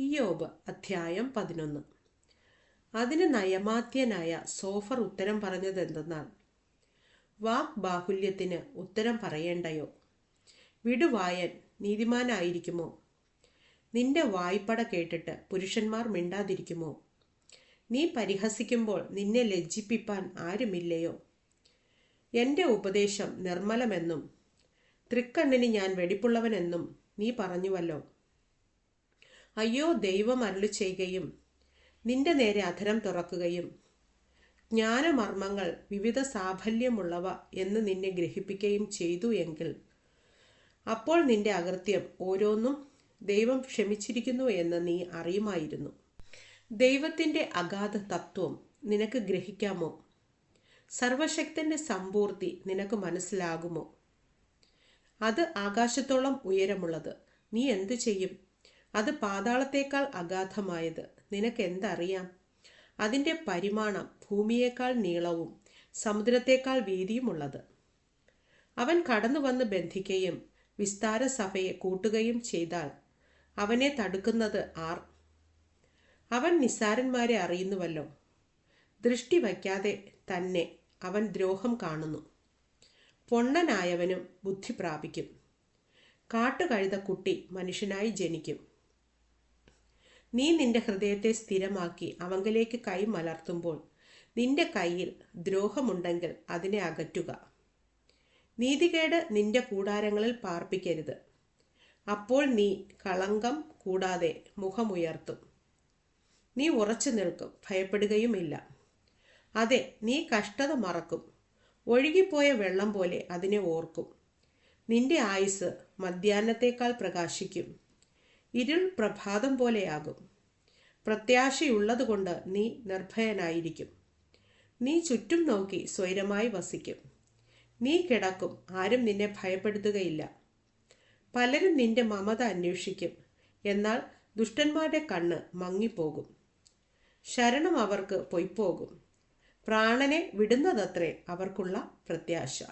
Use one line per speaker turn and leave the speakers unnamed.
ഇയോബ് അധ്യായം പതിനൊന്ന്. അതിന് നയമാത്യനായ സോഫർ ഉത്തരം പറഞ്ഞത് എന്തെന്നാൽ വാക് ബാഹുല്യത്തിന് ഉത്തരം പറയേണ്ടയോ? വിടുവായൻ നീതിമാനായിരിക്കുമോ? നിന്റെ വായ്പട കേട്ടിട്ട് പുരുഷന്മാർ മിണ്ടാതിരിക്കുമോ? നീ പരിഹസിക്കുമ്പോൾ നിന്നെ ലജ്ജിപ്പിപ്പാൻ ആരുമില്ലയോ? എന്റെ ഉപദേശം നിർമ്മലമെന്നും തൃക്കണ്ണിന് ഞാൻ വെടിപ്പുള്ളവനെന്നും നീ പറഞ്ഞുവല്ലോ. അയ്യോ ദൈവം അരുളി ചെയ്യുകയും നിന്റെ നേരെ അധരം തുറക്കുകയും. ജ്ഞാനമർമ്മങ്ങൾ വിവിധ സാഫല്യമുള്ളവ എന്ന് നിന്നെ ഗ്രഹിപ്പിക്കുകയും ചെയ്തു എങ്കിൽ. അപ്പോൾ നിന്റെ അകൃത്യം ഓരോന്നും ദൈവം ക്ഷമിച്ചിരിക്കുന്നു എന്ന് നീ അറിയുമായിരുന്നു. ദൈവത്തിന്റെ അഗാധ തത്വം നിനക്ക് ഗ്രഹിക്കാമോ? സർവശക്തന്റെ സമ്പൂർത്തി നിനക്ക് മനസ്സിലാകുമോ? അത് ആകാശത്തോളം ഉയരമുള്ളത്. നീ എന്തു ചെയ്യും? അത് പാതാളത്തേക്കാൾ അഗാധമായത്. നിനക്ക് എന്തറിയാം അതിന്റെ പരിമാണം ഭൂമിയേക്കാൾ നീളവും സമുദ്രത്തേക്കാൾ വീതിയുമുള്ളത്. അവൻ കടന്നു വന്ന് ബന്ധിക്കുകയും വിസ്താര സഭയെ കൂട്ടുകയും ചെയ്താൽ അവനെ തടുക്കുന്നത് ആർ? അവൻ നിസ്സാരന്മാരെ അറിയുന്നുവല്ലോ. ദൃഷ്ടി വയ്ക്കാതെ തന്നെ അവൻ ദ്രോഹം കാണുന്നു. പൊണ്ണനായവനും ബുദ്ധി പ്രാപിക്കും. കാട്ടുകഴുത കുട്ടി മനുഷ്യനായി ജനിക്കും. നീ നിന്റെ ഹൃദയത്തെ സ്ഥിരമാക്കി അവങ്കലേക്ക് കൈ മലർത്തുമ്പോൾ നിന്റെ കയ്യിൽ ദ്രോഹമുണ്ടെങ്കിൽ അതിനെ അകറ്റുക. നീതികേട് നിന്റെ കൂടാരങ്ങളിൽ പാർപ്പിക്കരുത്. അപ്പോൾ നീ കളങ്കം കൂടാതെ മുഖമുയർത്തും. നീ ഉറച്ചു നിൽക്കും ഭയപ്പെടുകയുമില്ല. അതെ നീ കഷ്ടത മറക്കും. ഒഴുകിപ്പോയ വെള്ളം പോലെ അതിനെ ഓർക്കും. നിന്റെ ആയുസ് മധ്യാഹ്നത്തേക്കാൾ പ്രകാശിക്കും. ഇരുൾ പ്രഭാതം പോലെയാകും. പ്രത്യാശയുള്ളതുകൊണ്ട് നീ നിർഭയനായിരിക്കും. നീ ചുറ്റും നോക്കി സ്വൈരമായി വസിക്കും. നീ കിടക്കും ആരും നിന്നെ ഭയപ്പെടുത്തുകയില്ല. പലരും നിന്റെ മമത അന്വേഷിക്കും എന്നാൽ ദുഷ്ടന്മാരുടെ കണ്ണ് മങ്ങിപ്പോകും. ശരണം അവർക്ക് പൊയ്പോകും. പ്രാണനെ വിടുന്നതത്രേ അവർക്കുള്ള പ്രത്യാശ.